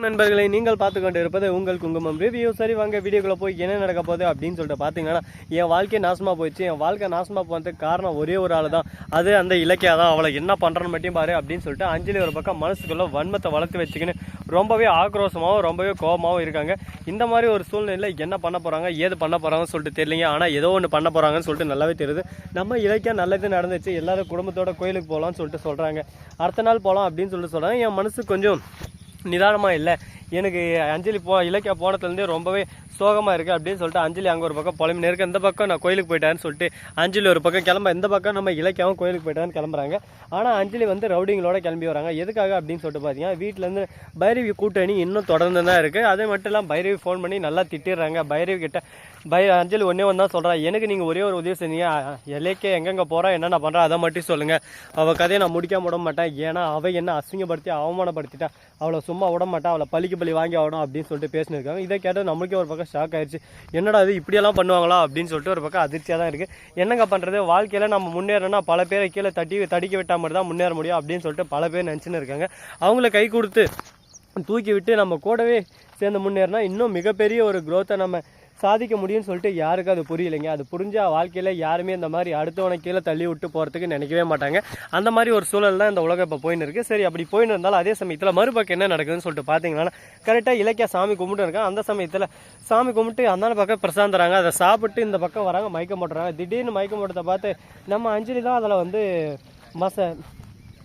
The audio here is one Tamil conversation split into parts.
நண்பர்களை நீங்கள் பார்த்து கொண்டு இருப்பது உங்கள் குங்குமம் ரிவ்யூ சரி வாங்க வீடியோக்குள்ளே போய் என்ன நடக்க போகுது அப்படின்னு சொல்லிட்டு பார்த்தீங்கன்னா என் வாழ்க்கை நாசமாக போயிடுச்சு. என் வாழ்க்கை நாசமாக போனதுக்கு காரணம் ஒரே ஒரு ஆள் தான். அது அந்த இலக்கியா தான். அவளை என்ன பண்ணுறன்னு மட்டும் பாரு அப்படின்னு சொல்லிட்டு அஞ்சலி ஒரு பக்கம் மனசுக்குள்ளே வன்மத்தை வளர்த்து வச்சுக்கின்னு ரொம்பவே ஆக்ரோஷமாகவும் ரொம்பவே கோபமாகவும் இருக்காங்க. இந்த மாதிரி ஒரு சூழ்நிலையில் என்ன பண்ண போகிறாங்க ஏது பண்ண போகிறாங்கன்னு சொல்லிட்டு தெரியலைங்க. ஆனால் ஏதோ ஒன்று பண்ண போகிறாங்கன்னு சொல்லிட்டு நல்லாவே தெரியுது. நம்ம இலக்கியாக நல்லது நடந்துச்சு. எல்லாரும் குடும்பத்தோட கோயிலுக்கு போகலாம்னு சொல்லிட்டு சொல்கிறாங்க அடுத்த நாள் போகலாம் அப்படின்னு சொல்லிட்டு சொல்கிறாங்க என் மனசு கொஞ்சம் நிதானமாக இல்லை. எனக்கு அஞ்சலி போ இலக்கியா போனதுலேருந்தே ரொம்பவே சோகமாக இருக்குது அப்படின்னு சொல்லிட்டு அஞ்சலி அங்கே ஒரு பக்கம் புலம்பினே இருக்கு இந்த பக்கம் நான் கோயிலுக்கு போயிட்டேன்னு சொல்லிட்டு அஞ்சலி ஒரு பக்கம் கிளம்ப இந்த பக்கம் நம்ம இலக்கியாவும் கோயிலுக்கு போயிட்டான்னு கிளம்புறாங்க. ஆனால் அஞ்சலி வந்து ரவுடிங்களோட கிளம்பி வராங்க. எதுக்காக அப்படின்னு சொல்லிட்டு பார்த்தீங்கன்னா வீட்டிலேருந்து பைரவி கூட்டணி இன்னும் தொடர்ந்து தான் இருக்குது அதே மட்டும் இல்லாமல் பைரவி ஃபோன் பண்ணி நல்லா திட்டிடுறாங்க. பைரவி கிட்ட பை அஞ்சலி ஒன்றே ஒன்று தான் சொல்கிறா எனக்கு நீங்கள் ஒரே ஒரு உதவி செஞ்சீங்க இலக்கிய எங்கெங்கே போகிறா என்னென்ன பண்ணுறா அதை மட்டும் சொல்லுங்கள் அவள் கதையை நான் முடிக்காம விட மாட்டேன். ஏன்னா அவள் என்ன அசிங்கப்படுத்தி அவமானப்படுத்திட்டா. அவளை சும்மா விட மாட்டா அவளை பழிக்கு பழி வாங்கி ஆகணும் அப்படின்னு சொல்லிட்டு பேசினிருக்காங்க. இதை கேட்டால் நம்மளுக்கே ஒரு பக்கம் ஷாக் ஆயிடுச்சு என்னடா இது இப்படியெல்லாம் பண்ணுவாங்களா அப்படின்னு சொல்லிட்டு ஒரு பக்கம் அதிர்ச்சியாக தான் இருக்குது என்னங்க பண்ணுறது வாழ்க்கையில் நம்ம முன்னேறனா பல பேரை கீழே தட்டி தடிக்க விட்டா மட்டும் தான் முன்னேற முடியும் அப்படின்னு சொல்லிட்டு பல பேர் நினச்சின்னு இருக்காங்க. அவங்கள கை கொடுத்து தூக்கி விட்டு நம்ம கூடவே சேர்ந்து முன்னேறினா இன்னும் மிகப்பெரிய ஒரு க்ரோத்தை நம்ம சாதிக்க முடியும்னு சொல்லிட்டு யாருக்கும் அது புரியலைங்க. அது புரிஞ்சால் வாழ்க்கையில் யாருமே இந்த மாதிரி அடுத்தவனை கீழே தள்ளி விட்டு போகிறதுக்கு நினைக்கவே மாட்டாங்க. அந்த மாதிரி ஒரு சூழல் தான் இந்த உலகம் இப்போ போயின்னு இருக்குது சரி அப்படி போயின்னு இருந்தாலும் அதே சமயத்தில் மறுபக்கம் என்ன நடக்குதுன்னு சொல்லிட்டு பார்த்தீங்கன்னா கரெக்டாக இலக்கிய சாமி கும்பிட்டு இருக்கேன். அந்த சமயத்தில் சாமி கும்பிட்டு அந்த பக்கம் பிரசாந்த் தராங்க அதை சாப்பிட்டு இந்த பக்கம் வராங்க மயக்கம் போட்டுறாங்க. திடீர்னு மயக்கம் போட்டதை பார்த்து நம்ம அஞ்சலி தான் அதில் வந்து மச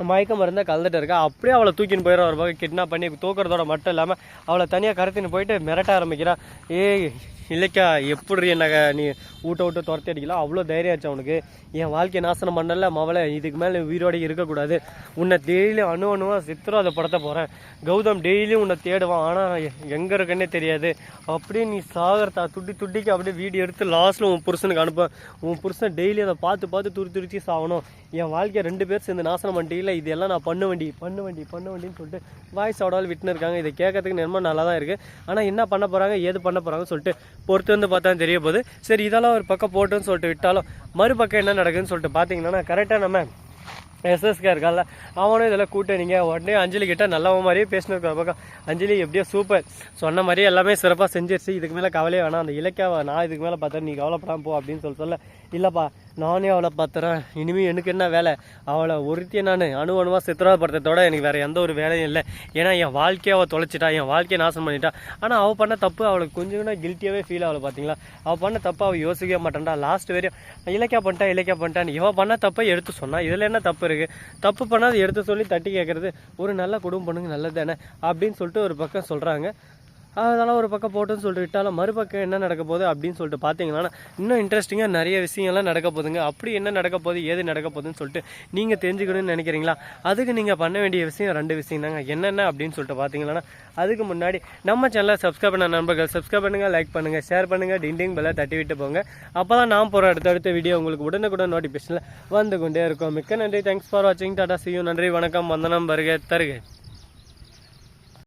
மயக்க மருந்தை கலந்துட்டு இருக்கா. அப்படியே அவளை தூக்கின்னு போயிடுற ஒரு பக்கம். கிட்னாப் பண்ணி தூக்குறதோட மட்டும் இல்லாமல் அவளை தனியாக கருத்தின்னு போயிட்டு மிரட்ட ஆரம்பிக்கிறான் ஏய் இல்லைக்கா எப்படி என்ன நீ ஊட்ட விட்டு துரத்தி அடிக்கலாம் அவ்வளோ தைரியம் ஆச்சு அவனுக்கு. என் வாழ்க்கை நாசனம் பண்ணல மவளை இதுக்கு மேலே உயிரோடு இருக்கக்கூடாது. உன்னை டெய்லியும் அணு அணுவாக சித்திரம் அதை படுத்த போகிறேன் கௌதம் டெய்லியும் உன்னை தேடுவான். ஆனால் எங்கே இருக்குன்னே தெரியாது. அப்படியே நீ சாகரத்தா துட்டி துட்டிக்கு அப்படியே வீடியோ எடுத்து லாஸ்ட்டில் உன் புருஷனுக்கு அனுப்ப உன் புருஷன் டெய்லி அதை பார்த்து பார்த்து துரி துரிச்சு சாகணும் என் வாழ்க்கையை ரெண்டு பேர் சேர்ந்து நாசனம் பண்ணிட்டீங்களா இதெல்லாம் நான் பண்ண வேண்டி பண்ண வேண்டி பண்ண வேண்டின்னு சொல்லிட்டு வாய்ஸ் அவடால் விட்டுன்னு இருக்காங்க. இதை கேட்கறதுக்கு ரொம்ப நல்லா தான் இருக்குது ஆனால் என்ன பண்ண போகிறாங்க ஏது பண்ண போகிறாங்கன்னு சொல்லிட்டு பொறுத்து வந்து பார்த்தா தெரிய போகுது. சரி இதெல்லாம் ஒரு பக்கம் போட்டுன்னு சொல்லிட்டு விட்டாலும் மறுபக்கம் என்ன நடக்குதுன்னு சொல்லிட்டு பார்த்தீங்கன்னா கரெக்டாக நம்ம எஸ்எஸ்கே இருக்கால அவனும் இதில் கூட்டணிங்க. உடனே அஞ்சலி கிட்ட நல்லவன் மாதிரியே பேசினிருக்க பக்கம் அஞ்சலி எப்படியோ சூப்பர் சொன்ன மாதிரியே எல்லாமே சிறப்பாக செஞ்சிருச்சு. இதுக்கு மேலே கவலையே வேணாம். அந்த இலக்கியாவை நான் இதுக்கு மேலே பார்த்தா நீ கவலைப்படாமல் போ அப்படின்னு சொல்லி சொல்ல இல்லைப்பா நானே அவளை பார்த்துறேன். இனிமேல் எனக்கு என்ன வேலை? அவளை ஒருத்தியை நான் அணு அணுவாக சித்திரப்படுத்துறதோட எனக்கு வேறு எந்த ஒரு வேலையும் இல்லை. ஏன்னா என் வாழ்க்கையை அவள் தொலைச்சிட்டா என் வாழ்க்கையை நாசம் பண்ணிட்டா. ஆனால் அவள் பண்ண தப்பு அவளுக்கு கொஞ்சம் கூட கில்ட்டியாகவே ஃபீல் ஆகலை பார்த்தீங்களா அவள் பண்ண தப்பு அவள் யோசிக்கவே மாட்டான்டா. லாஸ்ட் வரையும் இலக்கியா பண்ணிட்டா இலக்கியா பண்ணிட்டான்னு இவன் பண்ண தப்பை எடுத்து சொன்னா இதில் என்ன தப்பு இருக்குது தப்பு பண்ணாது எடுத்து சொல்லி தட்டி கேட்குறது ஒரு நல்ல குடும்பம் பண்ணுங்க நல்லது தானே அப்படின்னு சொல்லிட்டு ஒரு பக்கம் சொல்கிறாங்க அதெல்லாம் ஒரு பக்கம் போட்டுன்னு சொல்லிட்டு விட்டாலும் மறுபக்கம் என்ன நடக்க போகுது அப்படின்னு சொல்லிட்டு பார்த்தீங்கன்னா இன்னும் இன்ட்ரெஸ்டிங்காக நிறைய விஷயங்கள்லாம் நடக்க போகுதுங்க. அப்படி என்ன நடக்க போகுது ஏது நடக்க போகுதுன்னு சொல்லிட்டு நீங்கள் தெரிஞ்சுக்கணும்னு நினைக்கிறீங்களா? அதுக்கு நீங்கள் பண்ண வேண்டிய விஷயம் ரெண்டு விஷயம் தாங்க. என்னென்ன அப்படின்னு சொல்லிட்டு பார்த்தீங்கன்னா அதுக்கு முன்னாடி நம்ம சேனலை சப்ஸ்கிரைப் பண்ண நண்பர்கள் சப்ஸ்கிரைப் பண்ணுங்கள் லைக் பண்ணுங்கள் ஷேர் பண்ணுங்கள் டிண்டிங் பெல்லை தட்டி விட்டு போங்க. அப்போ தான் நான் போகிற அடுத்தடுத்த வீடியோ உங்களுக்கு உடனுக்குடன் நோட்டிஃபிகேஷனில் வந்து கொண்டே இருக்கும். மிக்க நன்றி. தேங்க்ஸ் ஃபார் வாட்சிங் டாடா சியூ நன்றி. வணக்கம். வந்தனம் வருக தருக.